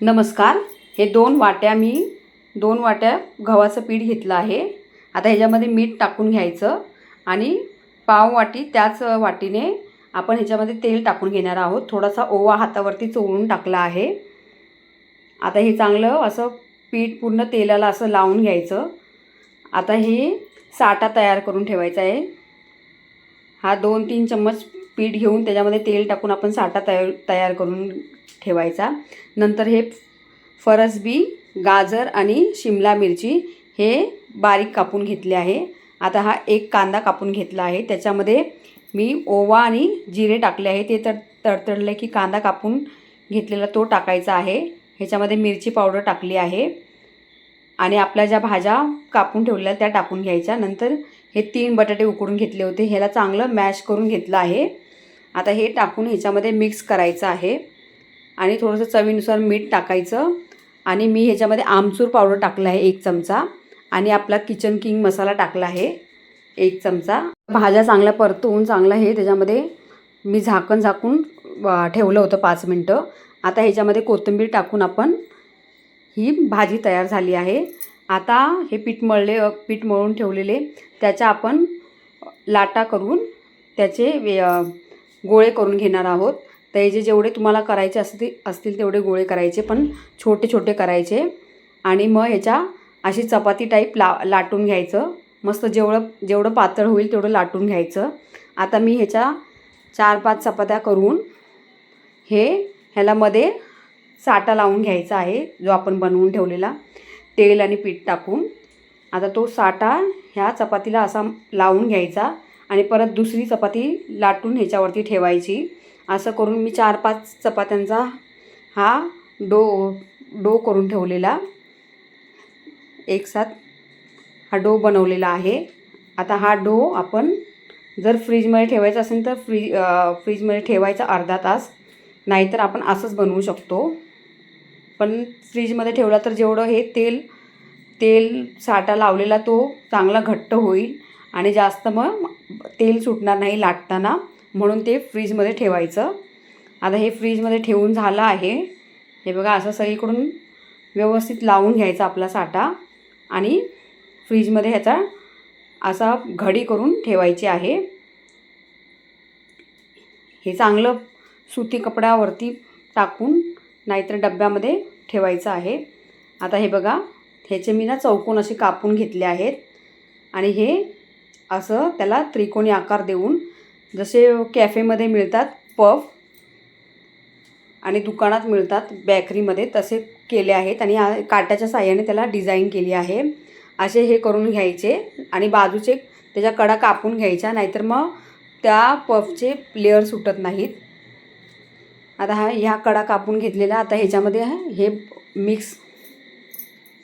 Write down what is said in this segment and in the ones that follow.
नमस्कार. हे दोन वाट्या मी दोन वाट्या गव्हाचं पीठ घेतलं आहे. आता ह्याच्यामध्ये मीठ टाकून घ्यायचं आणि पाव वाटी त्याच वाटीने आपण ह्याच्यामध्ये तेल टाकून घेणार आहोत. थोडासा ओवा हातावरती चोळून टाकला आहे. आता हे चांगलं असं पीठ पूर्ण तेलाला असं लावून घ्यायचं. आता हे साठा तयार करून ठेवायचा आहे. हा दोन तीन चम्मच पीठ घेऊन त्याच्यामध्ये तेल टाकून आपण साठा तयार तयार करून ठेवायचा. नंतर हे फरसबी गाजर आणि शिमला मिरची हे बारीक कापून घेतले आहे. आता हा एक कांदा कापून घेतला आहे. त्याच्यामध्ये मी ओवा आणि जिरे टाकले आहे. ते तर तडतडले की कांदा कापून घेतलेला तो टाकायचा आहे. ह्याच्यामध्ये मिरची पावडर टाकली आहे. आणि आपल्या ज्या भाज्या कापून ठेवलेल्या त्या टाकून घ्यायच्या. नंतर हे तीन बटाटे उकडून घेतले होते. ह्याला चांगलं मॅश करून घेतलं आहे. आता हे टाकून ह्याच्यामध्ये मिक्स करायचं आहे. आणि थोडंसं चवीनुसार मीठ टाकायचं. आणि मी ह्याच्यामध्ये आमचूर पावडर टाकला आहे एक चमचा. आणि आपला किचन किंग मसाला टाकला आहे एक चमचा. भाज्या चांगल्या परतवून चांगलं हे त्याच्यामध्ये मी झाकण झाकून ठेवलं होतं पाच मिनटं. आता ह्याच्यामध्ये कोथिंबीर टाकून आपण ही भाजी तयार झाली आहे. आता हे पीठ मळले पीठ मळून ठेवलेले त्याच्या आपण लाटा करून त्याचे वे- गोळे करून घेणार आहोत. त्याचे जे जेवढे तुम्हाला करायचे असतील असतील तेवढे गोळे करायचे पण छोटे छोटे करायचे. आणि मग ह्याच्या अशी चपाती टाईप ला लाटून घ्यायचं. मस्त जेवढं जेवढं पातळ होईल तेवढं लाटून घ्यायचं. आता मी ह्याच्या चार पाच चपात्या करून हे ह्याला मध्ये साठा लावून घ्यायचा आहे जो आपण बनवून ठेवलेला. तेल आणि पीठ टाकून. आता तो साठा ह्या चपातीला असा लावून घ्यायचा. आणि परत दुसरी चपाती लाटून ह्याच्यावरती ठेवायची. असं करून मी चार पाच चपात्यांचा हा डो डो करून ठेवलेला. एक साथ हा डो बनवलेला आहे. आता हा डो आपण जर फ्रीजमध्ये ठेवायचा असेल तर फ्री फ्रीजमध्ये ठेवायचा अर्धा तास. नाहीतर आपण असंच बनवू शकतो. पण फ्रीजमध्ये ठेवला तर जेवढं हे तेल तेल साठा लावलेला तो चांगला घट्ट होईल. आणि जास्त मग तेल सुटणार नाही लाटताना म्हणून ते फ्रीजमध्ये ठेवायचं. आता हे फ्रीजमध्ये ठेवून झालं आहे. हे बघा असं सगळीकडून व्यवस्थित लावून घ्यायचा आपला साठा आणि फ्रीजमध्ये ह्याचा असा घडी करून ठेवायची आहे. हे चांगलं सुती कपड्यावरती टाकून नाहीतर डब्यामध्ये ठेवायचं आहे. आता हे बघा ह्याचे मी ना चौकोन असे कापून घेतले आहेत. आणि हे असं त्याला त्रिकोणी आकार देऊन जसे कॅफेमध्ये मिळतात पफ आणि दुकानात मिळतात बॅकरीमध्ये तसे केले आहेत आणि काट्याच्या साह्याने त्याला डिझाईन केली आहे. असे हे करून घ्यायचे आणि बाजूचे त्याच्या कडा कापून घ्यायच्या नाहीतर मग त्या पफचे लेअर सुटत नाहीत. आता हा ह्या कडा कापून घेतलेला आता ह्याच्यामध्ये हे मिक्स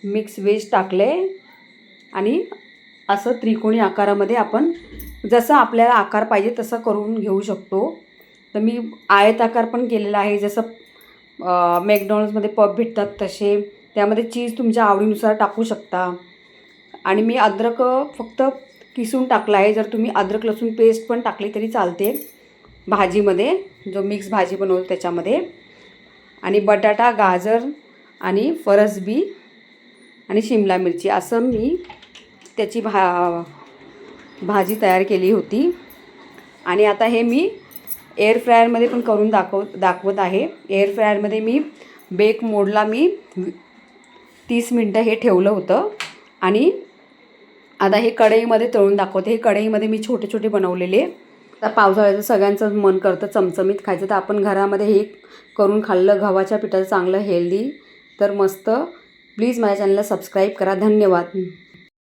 मिक्स वेज टाकले आणि असं त्रिकोणी आकारामध्ये आपण जसं आपल्याला आकार पाहिजे तसं करून घेऊ शकतो. तर मी आयत आकार पण केलेला आहे. जसं मॅकडॉनल्ड्समध्ये पब भेटतात तसे. त्यामध्ये चीज तुमच्या आवडीनुसार टाकू शकता. आणि मी अद्रक फक्त किसून टाकला आहे. जर तुम्ही अद्रक लसूण पेस्ट पण टाकली तरी चालते भाजीमध्ये. जो मिक्स भाजी बनवतो त्याच्यामध्ये. आणि बटाटा गाजर आणि फरसबी आणि शिमला मिरची. असं मी त्याची भा भाजी तयार केली होती. आणि आता हे मी एअर फ्रायरमध्ये पण करून दाखव दाखवत आहे. एअर फ्रायरमध्ये मी बेक मोडला मी तीस मिनटं हे ठेवलं होतं. आणि आता हे कढईमध्ये तळून दाखवते. हे कढईमध्ये मी छोटे छोटे बनवलेले. आता पावसाळ्याचं सगळ्यांचं मन करतं चमचमीत खायचं. तर आपण घरामध्ये हे करून खाल्लं. गव्हाच्या पिठाचं चांगलं हेल्दी तर मस्त. प्लीज माझ्या चॅनलला सबस्क्राईब करा. धन्यवाद.